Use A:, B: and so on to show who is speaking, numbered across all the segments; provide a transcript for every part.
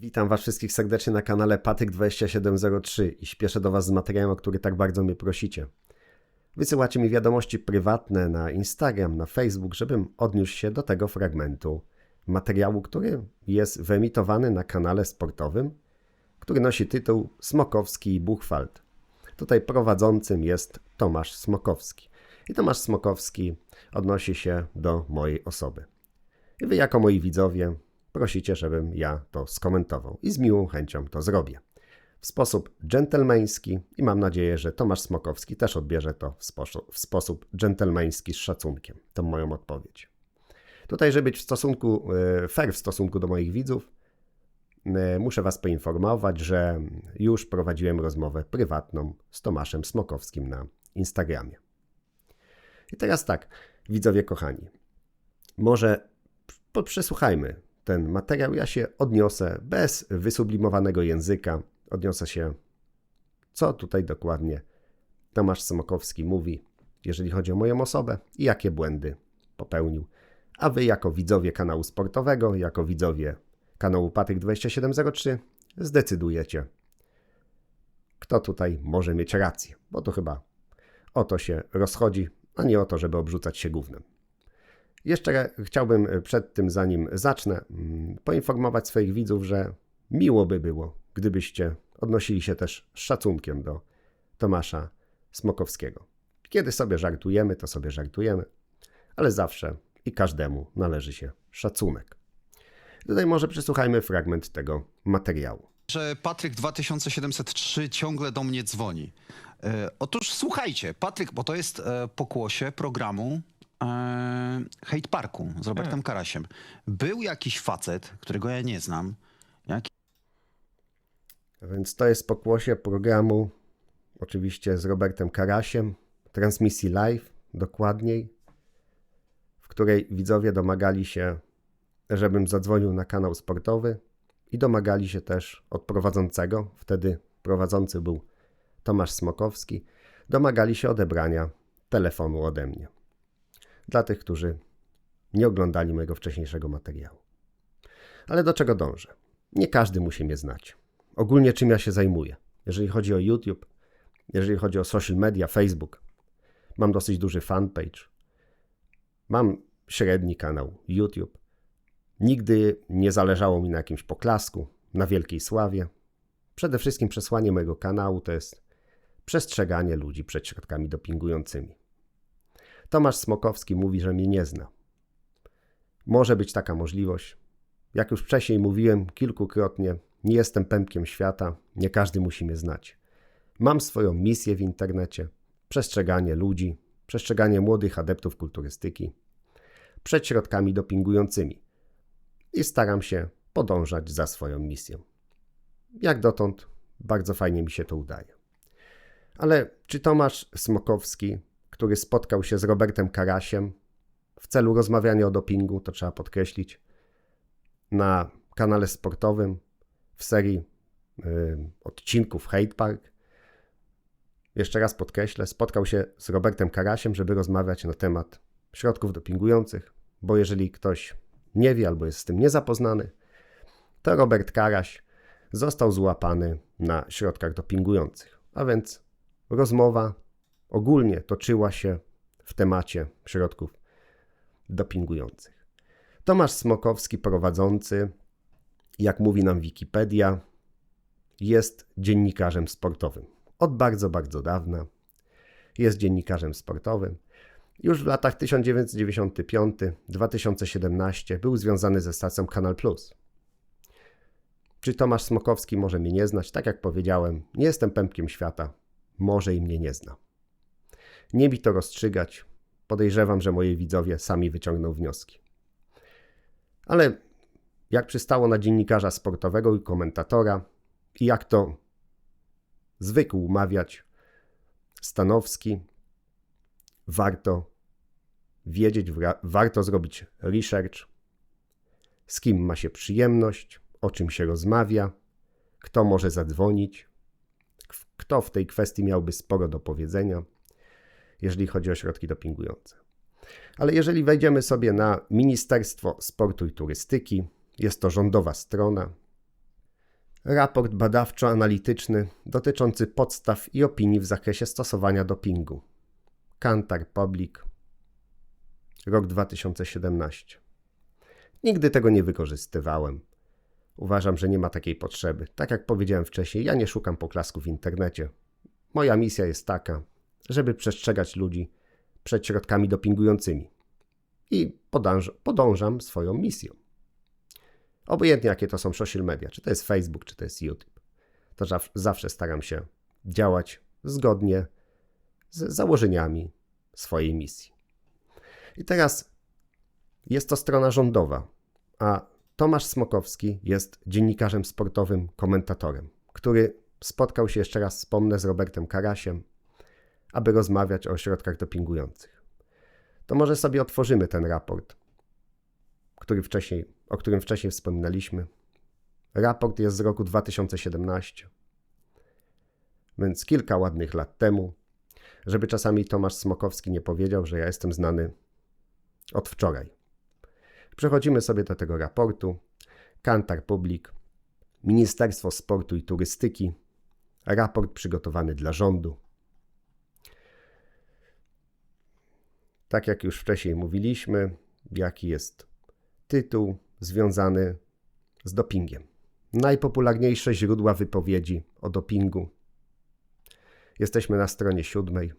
A: Witam Was wszystkich serdecznie na kanale Patyk2703 i śpieszę do Was z materiałem, o który tak bardzo mnie prosicie. Wysyłacie mi wiadomości prywatne na Instagram, na Facebook, żebym odniósł się do tego fragmentu materiału, który jest wyemitowany na kanale sportowym, który nosi tytuł Smokowski i Buchwald. Tutaj prowadzącym jest Tomasz Smokowski. I Tomasz Smokowski odnosi się do mojej osoby. I Wy, jako moi widzowie, prosicie, żebym ja to skomentował i z miłą chęcią to zrobię. W sposób dżentelmeński i mam nadzieję, że Tomasz Smokowski też odbierze to w, sposób, w sposób dżentelmeński z szacunkiem, tą moją odpowiedź. Tutaj, żeby być w stosunku, e, fair w stosunku do moich widzów, e, muszę Was poinformować, że już prowadziłem rozmowę prywatną z Tomaszem Smokowskim na Instagramie. I teraz tak, widzowie kochani, może przesłuchajmy ten materiał, ja się odniosę bez wysublimowanego języka, odniosę się, co tutaj dokładnie Tomasz Smokowski mówi, jeżeli chodzi o moją osobę i jakie błędy popełnił. A wy, jako widzowie kanału sportowego, jako widzowie kanału Patyk 2703, zdecydujecie, kto tutaj może mieć rację, bo to chyba o to się rozchodzi, a nie o to, żeby obrzucać się gównem. Jeszcze chciałbym e, przed tym, zanim zacznę, mm, poinformować swoich widzów, że miło by było, gdybyście odnosili się też z szacunkiem do Tomasza Smokowskiego. Kiedy sobie żartujemy, to sobie żartujemy, ale zawsze i każdemu należy się szacunek. Tutaj może przesłuchajmy fragment tego materiału.
B: że Patryk 2703 ciągle do mnie dzwoni. E, otóż słuchajcie, Patryk, bo to jest e, pokłosie programu e, Hate Parku z Robertem Karasiem. Był jakiś facet, którego ja nie znam,
A: Więc to jest pokłosie programu, oczywiście z Robertem Karasiem, transmisji live dokładniej, w której widzowie domagali się, żebym zadzwonił na kanał sportowy i domagali się też od prowadzącego, wtedy prowadzący był Tomasz Smokowski, domagali się odebrania telefonu ode mnie. Dla tych, którzy nie oglądali mojego wcześniejszego materiału. Ale do czego dążę? Nie każdy musi mnie znać. Ogólnie czym ja się zajmuję. Jeżeli chodzi o YouTube, jeżeli chodzi o social media, Facebook, mam dosyć duży fanpage. Mam średni kanał YouTube. Nigdy nie zależało mi na jakimś poklasku, na wielkiej sławie. Przede wszystkim przesłanie mojego kanału to jest przestrzeganie ludzi przed środkami dopingującymi. Tomasz Smokowski mówi, że mnie nie zna. Może być taka możliwość. Jak już wcześniej mówiłem kilkukrotnie, nie jestem pępkiem świata, nie każdy musi mnie znać. Mam swoją misję w internecie przestrzeganie ludzi, przestrzeganie młodych adeptów kulturystyki przed środkami dopingującymi i staram się podążać za swoją misją. Jak dotąd bardzo fajnie mi się to udaje. Ale czy Tomasz Smokowski, który spotkał się z Robertem Karasiem w celu rozmawiania o dopingu, to trzeba podkreślić, na kanale sportowym w serii y, odcinków Hate Park. Jeszcze raz podkreślę, spotkał się z Robertem Karasiem, żeby rozmawiać na temat środków dopingujących, bo jeżeli ktoś nie wie albo jest z tym niezapoznany, to Robert Karaś został złapany na środkach dopingujących. A więc rozmowa ogólnie toczyła się w temacie środków dopingujących. Tomasz Smokowski, prowadzący, jak mówi nam Wikipedia, jest dziennikarzem sportowym. Od bardzo, bardzo dawna jest dziennikarzem sportowym. Już w latach 1995-2017 był związany ze stacją Kanal Plus. Czy Tomasz Smokowski może mnie nie znać? Tak jak powiedziałem, nie jestem pępkiem świata. Może i mnie nie zna. Nie mi to rozstrzygać. Podejrzewam, że moi widzowie sami wyciągną wnioski. Ale jak przystało na dziennikarza sportowego i komentatora, i jak to zwykł mawiać Stanowski, warto wiedzieć, warto zrobić research, z kim ma się przyjemność, o czym się rozmawia, kto może zadzwonić, kto w tej kwestii miałby sporo do powiedzenia, jeżeli chodzi o środki dopingujące. Ale jeżeli wejdziemy sobie na Ministerstwo Sportu i Turystyki, jest to rządowa strona, Raport badawczo-analityczny dotyczący podstaw i opinii w zakresie stosowania dopingu. Kantar Public, rok 2017. Nigdy tego nie wykorzystywałem. Uważam, że nie ma takiej potrzeby. Tak jak powiedziałem wcześniej, ja nie szukam poklasku w internecie. Moja misja jest taka, żeby przestrzegać ludzi przed środkami dopingującymi. I podąż, podążam swoją misją. Obojętnie jakie to są social media, czy to jest Facebook, czy to jest YouTube, to zaw- zawsze staram się działać zgodnie z założeniami swojej misji. I teraz jest to strona rządowa, a Tomasz Smokowski jest dziennikarzem sportowym, komentatorem, który spotkał się, jeszcze raz wspomnę, z Robertem Karasiem, aby rozmawiać o środkach dopingujących. To może sobie otworzymy ten raport, który wcześniej, o którym wcześniej wspominaliśmy. Raport jest z roku 2017, więc kilka ładnych lat temu, żeby czasami Tomasz Smokowski nie powiedział, że ja jestem znany od wczoraj. Przechodzimy sobie do tego raportu. Kantar Public, Ministerstwo Sportu i Turystyki, raport przygotowany dla rządu. Tak jak już wcześniej mówiliśmy, jaki jest tytuł związany z dopingiem. Najpopularniejsze źródła wypowiedzi o dopingu. Jesteśmy na stronie siódmej.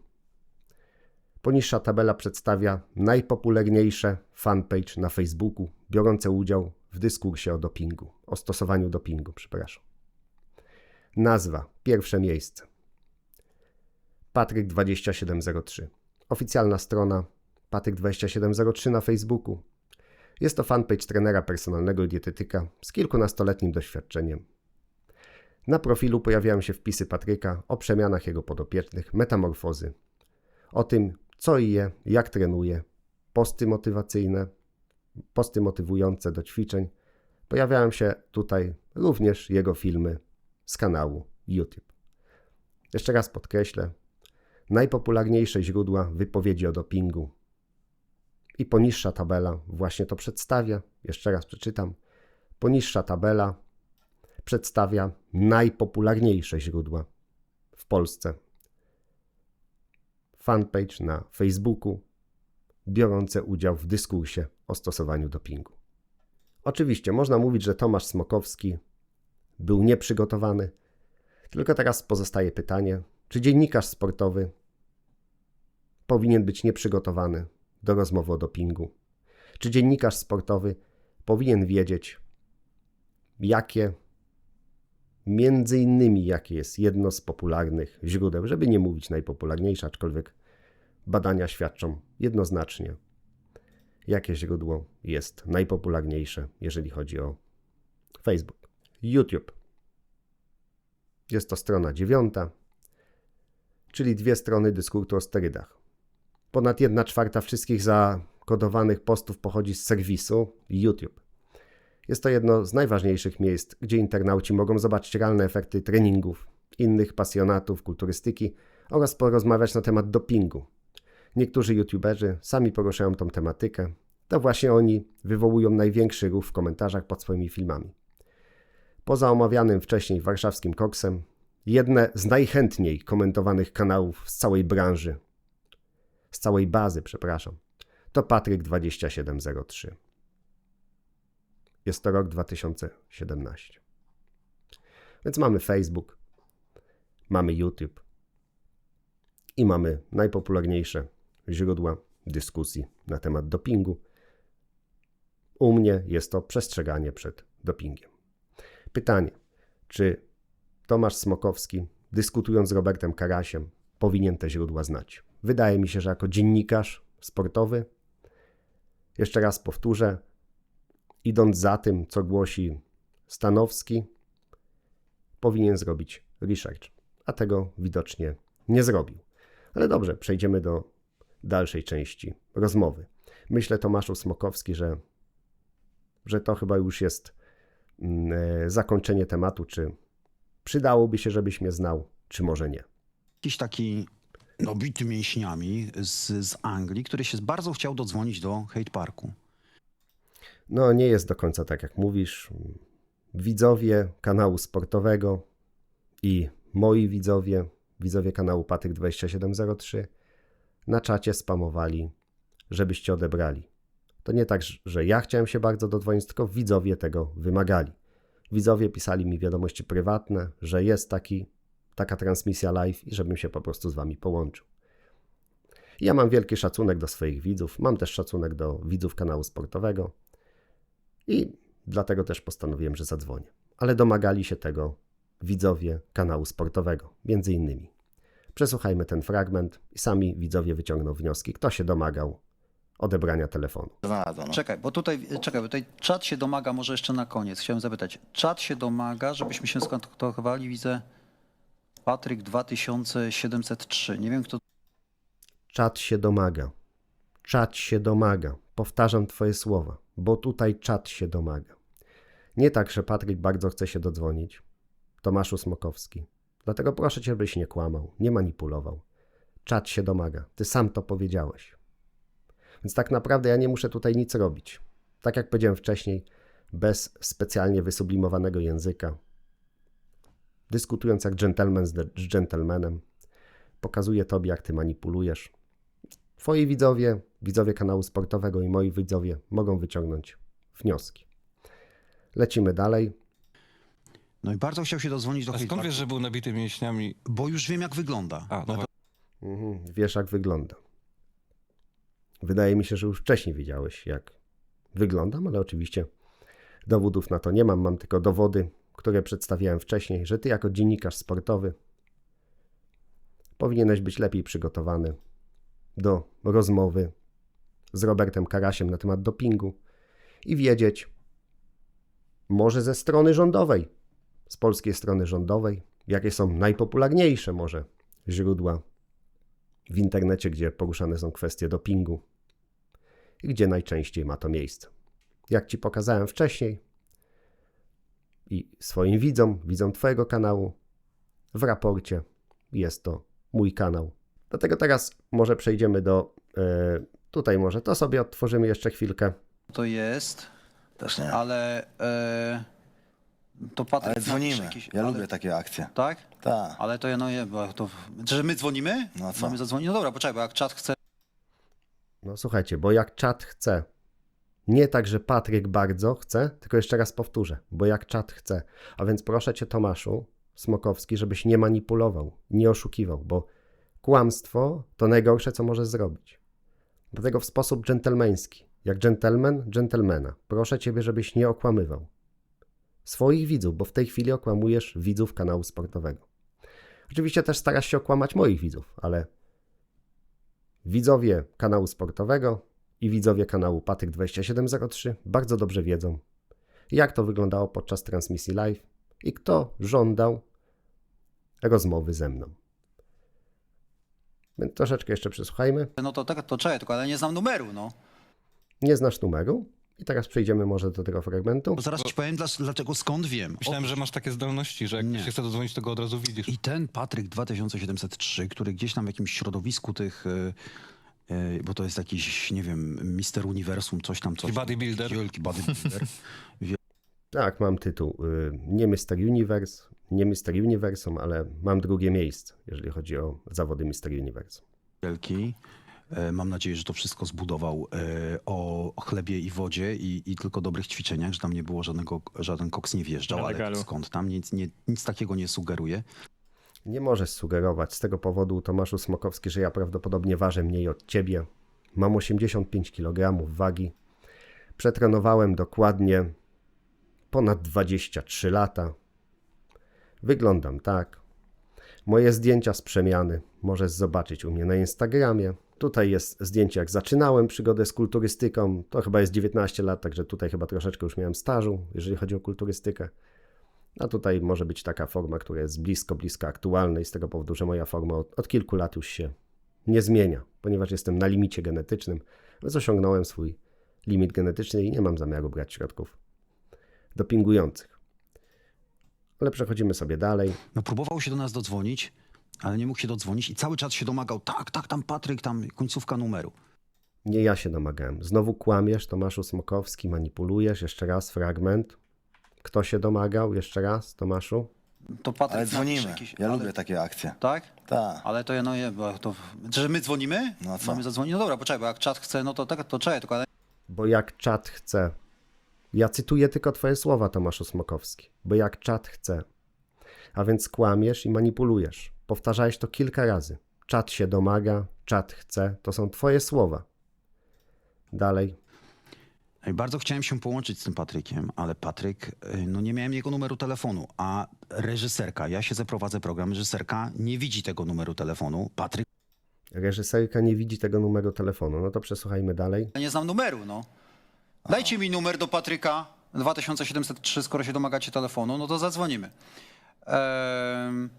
A: Poniższa tabela przedstawia najpopularniejsze fanpage na Facebooku biorące udział w dyskursie o dopingu, o stosowaniu dopingu, przepraszam. Nazwa, pierwsze miejsce. Patryk2703. Oficjalna strona Patryk2703 na Facebooku. Jest to fanpage trenera personalnego i dietetyka z kilkunastoletnim doświadczeniem. Na profilu pojawiają się wpisy Patryka o przemianach jego podopiecznych, metamorfozy, o tym, co je, jak trenuje, posty motywacyjne, posty motywujące do ćwiczeń. Pojawiają się tutaj również jego filmy z kanału YouTube. Jeszcze raz podkreślę, najpopularniejsze źródła wypowiedzi o dopingu. I poniższa tabela właśnie to przedstawia. Jeszcze raz przeczytam. Poniższa tabela przedstawia najpopularniejsze źródła w Polsce. Fanpage na Facebooku biorące udział w dyskursie o stosowaniu dopingu. Oczywiście można mówić, że Tomasz Smokowski był nieprzygotowany, tylko teraz pozostaje pytanie, czy dziennikarz sportowy powinien być nieprzygotowany do rozmowy o dopingu? Czy dziennikarz sportowy powinien wiedzieć, jakie, między innymi, jakie jest jedno z popularnych źródeł, żeby nie mówić najpopularniejsze, aczkolwiek badania świadczą jednoznacznie, jakie źródło jest najpopularniejsze, jeżeli chodzi o Facebook. YouTube. Jest to strona dziewiąta, czyli dwie strony dyskursu o sterydach. Ponad 1 czwarta wszystkich zakodowanych postów pochodzi z serwisu YouTube. Jest to jedno z najważniejszych miejsc, gdzie internauci mogą zobaczyć realne efekty treningów, innych pasjonatów kulturystyki oraz porozmawiać na temat dopingu. Niektórzy YouTuberzy sami poruszają tą tematykę, to właśnie oni wywołują największy ruch w komentarzach pod swoimi filmami. Poza omawianym wcześniej warszawskim koksem, jedne z najchętniej komentowanych kanałów z całej branży z całej bazy, przepraszam, to Patryk 2703. Jest to rok 2017. Więc mamy Facebook, mamy YouTube i mamy najpopularniejsze źródła dyskusji na temat dopingu. U mnie jest to przestrzeganie przed dopingiem. Pytanie, czy Tomasz Smokowski, dyskutując z Robertem Karasiem, powinien te źródła znać? Wydaje mi się, że jako dziennikarz sportowy, jeszcze raz powtórzę, idąc za tym, co głosi Stanowski, powinien zrobić research, a tego widocznie nie zrobił. Ale dobrze, przejdziemy do dalszej części rozmowy. Myślę, Tomaszu Smokowski, że, że to chyba już jest mm, e, zakończenie tematu, czy przydałoby się, żebyś mnie znał, czy może nie.
B: Jakiś taki nobity mięśniami z, z Anglii, który się bardzo chciał dodzwonić do Hate Parku.
A: No, nie jest do końca tak, jak mówisz. widzowie kanału sportowego i moi widzowie, widzowie kanału Patryk 2703 na czacie spamowali, żebyście odebrali. To nie tak, że ja chciałem się bardzo dodzwonić, tylko widzowie tego wymagali. Widzowie pisali mi wiadomości prywatne, że jest taki, taka transmisja live i żebym się po prostu z wami połączył. Ja mam wielki szacunek do swoich widzów, mam też szacunek do widzów kanału sportowego i dlatego też postanowiłem, że zadzwonię. Ale domagali się tego widzowie kanału sportowego, między innymi. Przesłuchajmy ten fragment i sami widzowie wyciągną wnioski, kto się domagał odebrania telefonu.
C: No.
D: Czekaj, bo tutaj, czekaj, bo tutaj czat się domaga, może jeszcze na koniec, chciałem zapytać. Czat się domaga, żebyśmy się skontaktowali, widzę Patryk 2703, nie wiem kto
A: Czat się domaga. Czat się domaga. Powtarzam Twoje słowa, bo tutaj czat się domaga. Nie tak, że Patryk bardzo chce się dodzwonić. Tomaszu Smokowski. Dlatego proszę Cię, byś nie kłamał, nie manipulował. Czat się domaga. Ty sam to powiedziałeś. Więc tak naprawdę ja nie muszę tutaj nic robić. Tak jak powiedziałem wcześniej, bez specjalnie wysublimowanego języka. Dyskutując jak dżentelmen z, z dżentelmenem, pokazuję Tobie, jak Ty manipulujesz. Twoi widzowie, widzowie kanału sportowego i moi widzowie mogą wyciągnąć wnioski. Lecimy dalej.
B: No i bardzo chciał się dodzwonić do
E: A skąd wiesz, że był nabity mięśniami?
B: bo już wiem jak wygląda.
E: A, no
A: Mhm, wiesz, jak wygląda. Wydaje mi się, że już wcześniej wiedziałeś, jak wyglądam, ale oczywiście dowodów na to nie mam. Mam tylko dowody, które przedstawiałem wcześniej, że ty, jako dziennikarz sportowy, powinieneś być lepiej przygotowany do rozmowy z Robertem Karasiem na temat dopingu i wiedzieć, może ze strony rządowej, z polskiej strony rządowej, jakie są najpopularniejsze może źródła w internecie, gdzie poruszane są kwestie dopingu i gdzie najczęściej ma to miejsce. Jak Ci pokazałem wcześniej i swoim widzom, widzom Twojego kanału, w raporcie jest to mój kanał. Dlatego teraz może przejdziemy do. e, tutaj może to sobie odtworzymy jeszcze chwilkę.
D: to jest,
C: Też nie.
D: ale e, to Patryk
C: Ale dzwonimy.
D: jakiś-
C: Ja
D: ale,
C: lubię takie akcje.
D: Tak?
C: Tak.
D: Ale to ja no je, bo to, że my dzwonimy?
C: No co?
D: Mamy zadzwonić? No dobra, poczekaj, bo jak czat chce,
A: No słuchajcie, bo jak czat chce, nie tak, że Patryk bardzo chce, tylko jeszcze raz powtórzę, bo jak czat chce. A więc proszę cię, Tomaszu Smokowski, żebyś nie manipulował, nie oszukiwał, bo kłamstwo to najgorsze, co możesz zrobić. Dlatego w sposób dżentelmeński, jak dżentelmen, dżentelmena. Proszę ciebie, żebyś nie okłamywał swoich widzów, bo w tej chwili okłamujesz widzów kanału sportowego. Oczywiście też starasz się okłamać moich widzów, ale Widzowie kanału sportowego i widzowie kanału Patyk2703 bardzo dobrze wiedzą, jak to wyglądało podczas transmisji live i kto żądał rozmowy ze mną. Więc troszeczkę jeszcze przesłuchajmy.
D: no to tak, to czekaj, tylko ale nie znam numeru, no.
A: Nie znasz numeru i teraz przejdziemy może do tego fragmentu.
B: Bo zaraz ci powiem dla- dlaczego, skąd wiem.
E: Myślałem, że masz takie zdolności, że jak
B: Nie.
E: się chce dodzwonić, to go od razu widzisz.
B: I ten Patryk 2703, który gdzieś tam w jakimś środowisku tych, e, bo to jest jakiś, nie wiem, Mister Uniwersum, coś tam, coś.
E: Bodybuilder.
B: Wielki bodybuilder.
A: Tak, mam tytuł. y, Nie Mr. Universe, nie Mr. Universum, ale mam drugie miejsce, jeżeli chodzi o zawody Mr. Universe.
B: Wielki. E, Mam nadzieję, że to wszystko zbudował e, o chlebie i wodzie i, i tylko dobrych ćwiczeniach, że tam nie było żadnego, żaden koks nie wjeżdżał, ale skąd tam nic, nie, nic takiego nie sugeruje.
A: Nie możesz sugerować z tego powodu, Tomaszu Smokowski, że ja prawdopodobnie ważę mniej od ciebie. Mam 85 kg wagi. Przetrenowałem dokładnie ponad 23 lata. Wyglądam tak. Moje zdjęcia z przemiany możesz zobaczyć u mnie na Instagramie. Tutaj jest zdjęcie, jak zaczynałem przygodę z kulturystyką. To chyba jest 19 lat, także tutaj chyba troszeczkę już miałem stażu, jeżeli chodzi o kulturystykę. A tutaj może być taka forma, która jest blisko, blisko aktualnej, z tego powodu, że moja forma od, od kilku lat już się nie zmienia, ponieważ jestem na limicie genetycznym, więc osiągnąłem swój limit genetyczny i nie mam zamiaru brać środków dopingujących. Ale przechodzimy sobie dalej.
B: No próbował się do nas dodzwonić, ale nie mógł się dodzwonić i cały czas się domagał, tak, tak, tam Patryk, tam końcówka numeru.
A: Nie ja się domagałem. Znowu kłamiesz, Tomaszu Smokowski, manipulujesz. Jeszcze raz fragment. Kto się domagał? Jeszcze raz, Tomaszu.
D: To Patryk
C: Ale
D: napisze
C: dzwonimy.
D: jakiś-
C: Ja
D: ale-
C: lubię takie akcje.
D: Tak?
C: Tak.
D: Ale to ja no je, bo to... Że my dzwonimy?
C: No co?
D: Mamy zadzwonić? No dobra, poczekaj, bo jak czat chce, no to tak, to czekaj, tylko ale
A: Bo jak czat chce. Ja cytuję tylko twoje słowa, Tomaszu Smokowski. Bo jak czat chce. A więc kłamiesz i manipulujesz. Powtarzałeś to kilka razy. Czat się domaga, czat chce. To są twoje słowa. Dalej.
B: Bardzo chciałem się połączyć z tym Patrykiem, ale Patryk, y, no nie miałem jego numeru telefonu, a reżyserka, ja się zaprowadzę program, reżyserka nie widzi tego numeru telefonu. Patryk
A: Reżyserka nie widzi tego numeru telefonu. No to przesłuchajmy dalej.
D: ja nie znam numeru, no. Dajcie mi numer do Patryka 2703, skoro się domagacie telefonu, no to zadzwonimy. Ehm,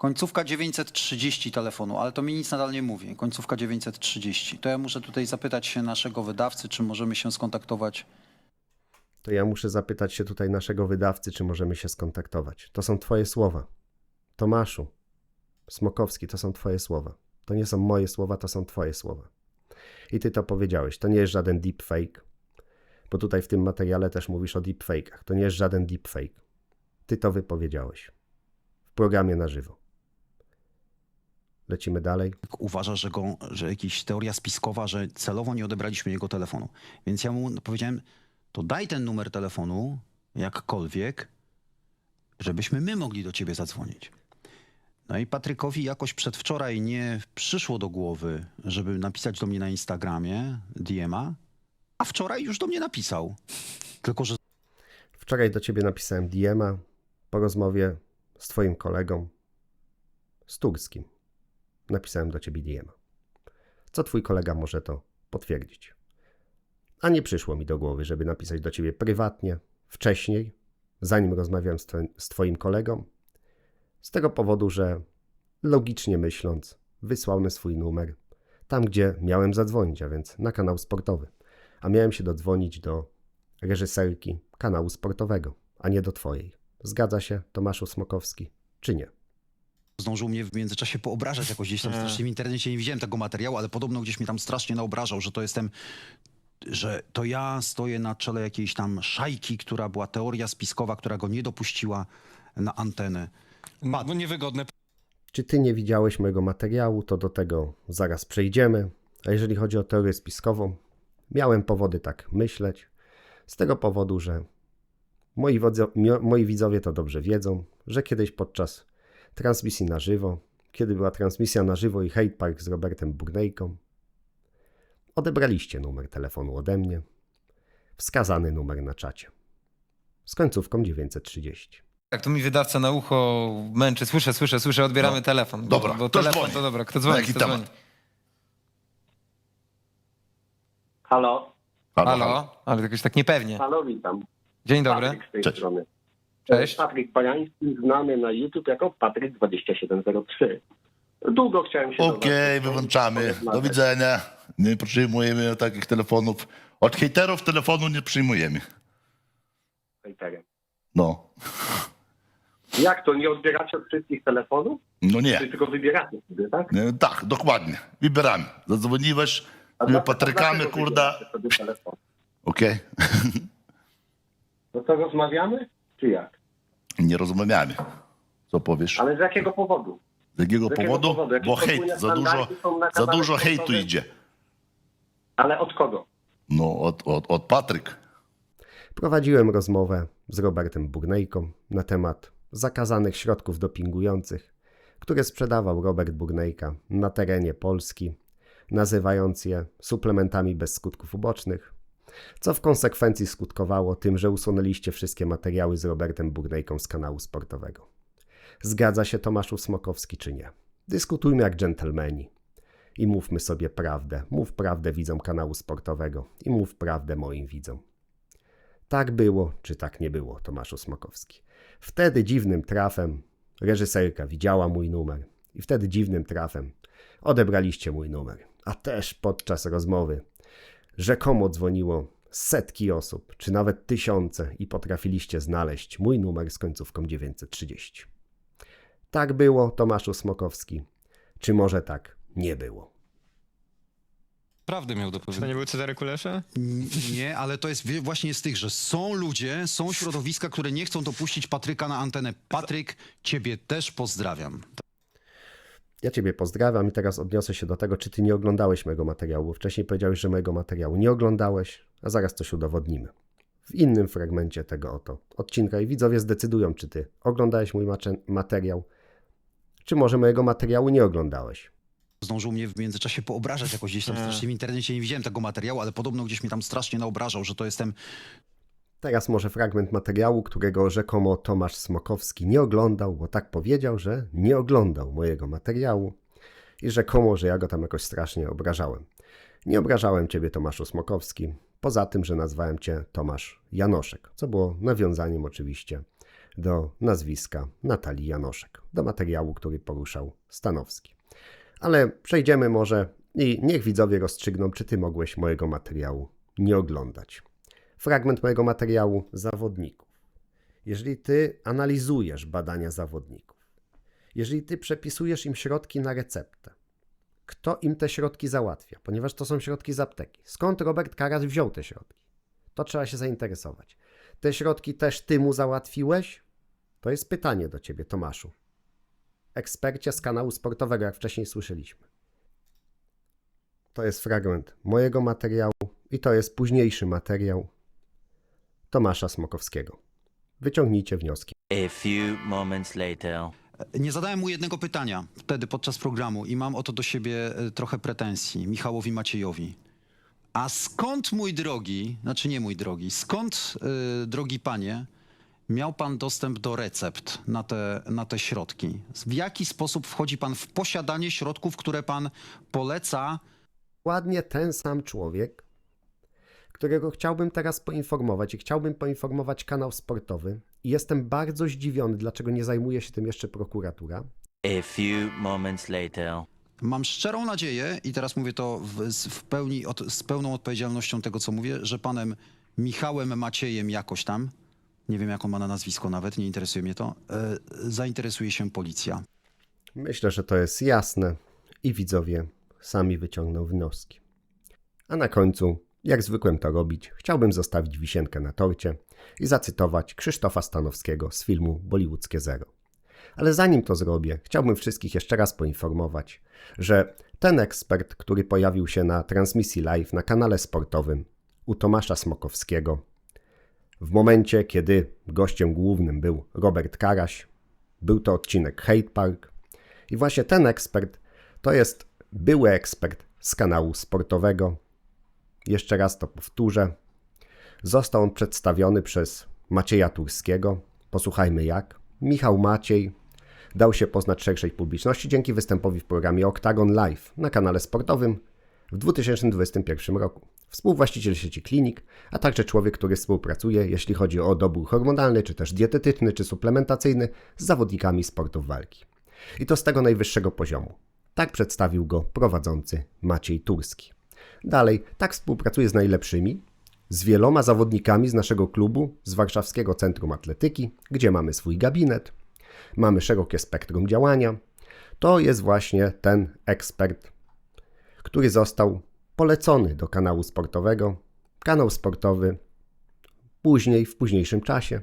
D: końcówka 930 telefonu, ale to mi nic nadal nie mówi. Końcówka 930. To ja muszę tutaj zapytać się naszego wydawcy, czy możemy się skontaktować.
A: To ja muszę zapytać się tutaj naszego wydawcy, czy możemy się skontaktować. To są twoje słowa. Tomaszu, Smokowski, to są twoje słowa. To nie są moje słowa, to są twoje słowa. I ty to powiedziałeś. To nie jest żaden deepfake. Bo tutaj w tym materiale też mówisz o deepfake'ach. To nie jest żaden deepfake. Ty to wypowiedziałeś. W programie na żywo. Lecimy dalej.
B: uważa, że, go, że jakaś teoria spiskowa, że celowo nie odebraliśmy jego telefonu. Więc ja mu powiedziałem, to daj ten numer telefonu, jakkolwiek, żebyśmy my mogli do ciebie zadzwonić. No i Patrykowi jakoś przedwczoraj nie przyszło do głowy, żeby napisać do mnie na Instagramie DM-a, a wczoraj już do mnie napisał. Tylko, że
A: Wczoraj do ciebie napisałem DM-a po rozmowie z twoim kolegą z Turskim. Napisałem do ciebie DM-a. Co twój kolega może to potwierdzić. A nie przyszło mi do głowy, żeby napisać do ciebie prywatnie, wcześniej, zanim rozmawiałem z, z twoim kolegą. Z tego powodu, że logicznie myśląc, wysłałem swój numer tam, gdzie miałem zadzwonić, a więc na kanał sportowy. A miałem się dodzwonić do reżyserki kanału sportowego, a nie do twojej. Zgadza się, Tomaszu Smokowski, czy nie?
B: Zdążył mnie w międzyczasie poobrażać jakoś gdzieś tam strasznie w internecie. Nie widziałem tego materiału, ale podobno gdzieś mnie tam strasznie naobrażał, że to jestem, że to ja stoję na czele jakiejś tam szajki, która była teoria spiskowa, która go nie dopuściła na antenę.
E: No, bo niewygodne
A: Czy ty nie widziałeś mojego materiału, to do tego zaraz przejdziemy. A jeżeli chodzi o teorię spiskową, miałem powody tak myśleć. Z tego powodu, że moi, moi widzowie to dobrze wiedzą, że kiedyś podczas transmisji na żywo, kiedy była transmisja na żywo i Hate Park z Robertem Burnejką, odebraliście numer telefonu ode mnie, wskazany numer na czacie, z końcówką 930.
F: Tak, tu mi wydawca na ucho męczy. Słyszę, słyszę, słyszę, odbieramy
G: No.
F: telefon.
G: Dobra,
F: bo, bo
G: kto
F: telefon
G: dzwoni?
F: to dobra. Kto
G: Na
F: dzwoni?
G: jaki
F: Kto
G: temat?
F: dzwoni?
H: Halo,
G: Halo,
F: Halo? Ale jakoś tak niepewnie.
H: halo, witam.
F: Dzień dobry.
H: Patryk z tej
G: Cześć.
H: strony.
F: Cześć.
H: Patryk Paniański, znany na YouTube jako Patryk2703. Długo chciałem się
G: Okej, wyłączamy. Do widzenia. Nie przyjmujemy takich telefonów. Od hejterów telefonu nie przyjmujemy.
H: Hejterem.
G: No.
H: Jak to, nie odbieracie od wszystkich telefonów?
G: No
H: Czy
G: nie.
H: tylko wybieracie sobie, tak?
G: nie. Tak, dokładnie. Wybieramy. Zadzwoniłeś, my patrykamy, kurda. Okej.
H: No to rozmawiamy? Czy jak?
G: Nie rozmawiamy. Co powiesz?
H: Ale z jakiego powodu?
G: Z jakiego
H: z jakiego
G: powodu?
H: powodu?
G: Bo hejt, za dużo, za dużo hejtu idzie.
H: Ale od kogo?
G: No, od, od, od Patryk.
A: Prowadziłem rozmowę z Robertem Burnejką na temat zakazanych środków dopingujących, które sprzedawał Robert Burnejka na terenie Polski, nazywając je suplementami bez skutków ubocznych, co w konsekwencji skutkowało tym, że usunęliście wszystkie materiały z Robertem Burnejką z kanału sportowego. Zgadza się Tomaszu Smokowski czy nie? Dyskutujmy jak dżentelmeni. I mówmy sobie prawdę. Mów prawdę widzom kanału sportowego i mów prawdę moim widzom. Tak było, czy tak nie było, Tomaszu Smokowski. Wtedy dziwnym trafem reżyserka widziała mój numer i wtedy dziwnym trafem odebraliście mój numer. A też podczas rozmowy rzekomo dzwoniło setki osób, czy nawet tysiące i potrafiliście znaleźć mój numer z końcówką 930. Tak było, Tomaszu Smokowski, czy może tak nie było?
E: prawdy miał do
I: To
E: powiedzenia.
I: nie był Cezary Kulesza?
B: Nie, ale to jest właśnie z tych, że są ludzie, są środowiska, które nie chcą dopuścić Patryka na antenę. Patryk, ciebie też pozdrawiam.
A: Ja Ciebie pozdrawiam i teraz odniosę się do tego, czy Ty nie oglądałeś mojego materiału. Bo Wcześniej powiedziałeś, że mojego materiału nie oglądałeś, a zaraz coś udowodnimy. W innym fragmencie tego oto odcinka i widzowie zdecydują, czy Ty oglądałeś mój materiał, czy może mojego materiału nie oglądałeś.
B: Zdążył mnie w międzyczasie poobrażać jakoś gdzieś tam strasznie w internecie. Nie widziałem tego materiału, ale podobno gdzieś mnie tam strasznie naobrażał, że to jestem
A: Teraz może fragment materiału, którego rzekomo Tomasz Smokowski nie oglądał, bo tak powiedział, że nie oglądał mojego materiału i rzekomo, że ja go tam jakoś strasznie obrażałem. Nie obrażałem ciebie, Tomaszu Smokowski, poza tym, że nazwałem cię Tomasz Janoszek, co było nawiązaniem oczywiście do nazwiska Natalii Janoszek, do materiału, który poruszał Stanowski. Ale przejdziemy może i niech widzowie rozstrzygną, czy ty mogłeś mojego materiału nie oglądać fragment mojego materiału zawodników. Jeżeli ty analizujesz badania zawodników, jeżeli ty przepisujesz im środki na receptę, kto im te środki załatwia, ponieważ to są środki z apteki. Skąd Robert Karas wziął te środki? To trzeba się zainteresować. Te środki też ty mu załatwiłeś? To jest pytanie do ciebie, Tomaszu. Ekspercie z kanału sportowego, jak wcześniej słyszeliśmy. To jest fragment mojego materiału i to jest późniejszy materiał Tomasza Smokowskiego. Wyciągnijcie wnioski.
J: A few moments later.
B: Nie zadałem mu jednego pytania wtedy podczas programu i mam o to do siebie e, trochę pretensji Michałowi Maciejowi. A skąd, mój drogi, znaczy nie mój drogi, skąd, y, drogi panie, miał pan dostęp do recept na te, na te środki? W jaki sposób wchodzi pan w posiadanie środków, które pan poleca
A: Ładnie ten sam człowiek, którego chciałbym teraz poinformować i chciałbym poinformować kanał sportowy. I jestem bardzo zdziwiony, dlaczego nie zajmuje się tym jeszcze prokuratura.
J: A few moments later.
B: Mam szczerą nadzieję, i teraz mówię to w, z, w pełni, od, z pełną odpowiedzialnością tego, co mówię, że panem Michałem Maciejem jakoś tam, nie wiem jak on ma na nazwisko nawet, nie interesuje mnie to, e, zainteresuje się policja.
A: Myślę, że to jest jasne i widzowie sami wyciągną wnioski. A na końcu, jak zwykłem to robić, chciałbym zostawić wisienkę na torcie i zacytować Krzysztofa Stanowskiego z filmu Bollywoodzkie Zero. Ale zanim to zrobię, chciałbym wszystkich jeszcze raz poinformować, że ten ekspert, który pojawił się na transmisji live na kanale sportowym u Tomasza Smokowskiego, w momencie, kiedy gościem głównym był Robert Karaś, był to odcinek Hate Park, i właśnie ten ekspert to jest były ekspert z kanału sportowego. Jeszcze raz to powtórzę. Został on przedstawiony przez Macieja Turskiego. Posłuchajmy jak. Michał Maciej dał się poznać szerszej publiczności dzięki występowi w programie Octagon Live na kanale sportowym w 2021 roku. Współwłaściciel sieci klinik, a także człowiek, który współpracuje, jeśli chodzi o dobór hormonalny, czy też dietetyczny, czy suplementacyjny z zawodnikami sportów walki. I to z tego najwyższego poziomu. Tak przedstawił go prowadzący Maciej Turski. Dalej, tak współpracuje z najlepszymi, z wieloma zawodnikami z naszego klubu, z Warszawskiego Centrum Atletyki, gdzie mamy swój gabinet, mamy szerokie spektrum działania. To jest właśnie ten ekspert, który został polecony do kanału sportowego. Kanał sportowy później, w późniejszym czasie,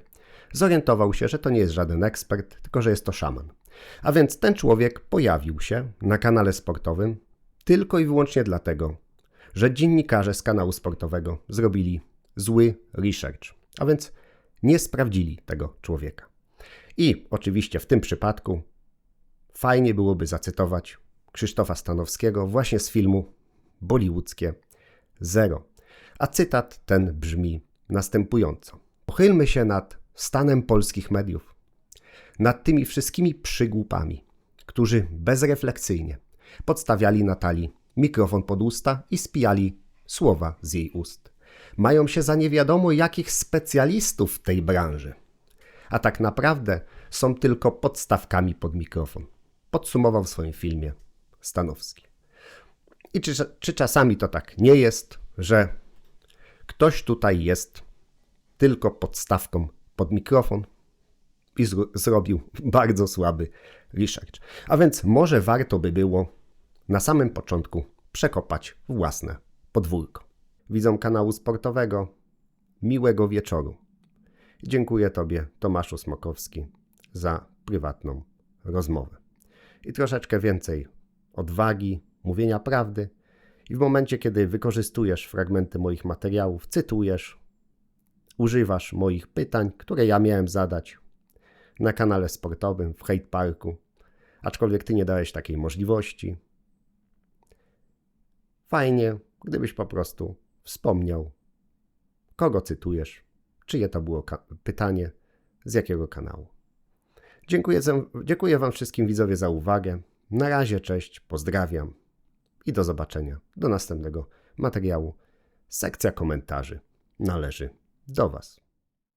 A: zorientował się, że to nie jest żaden ekspert, tylko że jest to szaman. A więc ten człowiek pojawił się na kanale sportowym tylko i wyłącznie dlatego, że dziennikarze z kanału sportowego zrobili zły research, a więc nie sprawdzili tego człowieka. I oczywiście w tym przypadku fajnie byłoby zacytować Krzysztofa Stanowskiego właśnie z filmu Bollywoodzkie Zero. A cytat ten brzmi następująco. Pochylmy się nad stanem polskich mediów, nad tymi wszystkimi przygłupami, którzy bezrefleksyjnie podstawiali Natalii mikrofon pod usta i spijali słowa z jej ust. Mają się za nie wiadomo jakich specjalistów w tej branży, a tak naprawdę są tylko podstawkami pod mikrofon. Podsumował w swoim filmie Stanowski. I czy, czy czasami to tak nie jest, że ktoś tutaj jest tylko podstawką pod mikrofon i zro- zrobił bardzo słaby research. A więc może warto by było na samym początku przekopać własne podwórko. Widzom kanału sportowego miłego wieczoru. Dziękuję Tobie, Tomaszu Smokowski, za prywatną rozmowę. I troszeczkę więcej odwagi, mówienia prawdy. I w momencie, kiedy wykorzystujesz fragmenty moich materiałów, cytujesz, używasz moich pytań, które ja miałem zadać na kanale sportowym w Hate Parku, aczkolwiek Ty nie dałeś takiej możliwości. Fajnie, gdybyś po prostu wspomniał, kogo cytujesz, czyje to było pytanie, z jakiego kanału. Dziękuję, dziękuję Wam wszystkim widzowie za uwagę. Na razie, cześć, pozdrawiam i do zobaczenia. Do następnego materiału. Sekcja komentarzy należy do Was.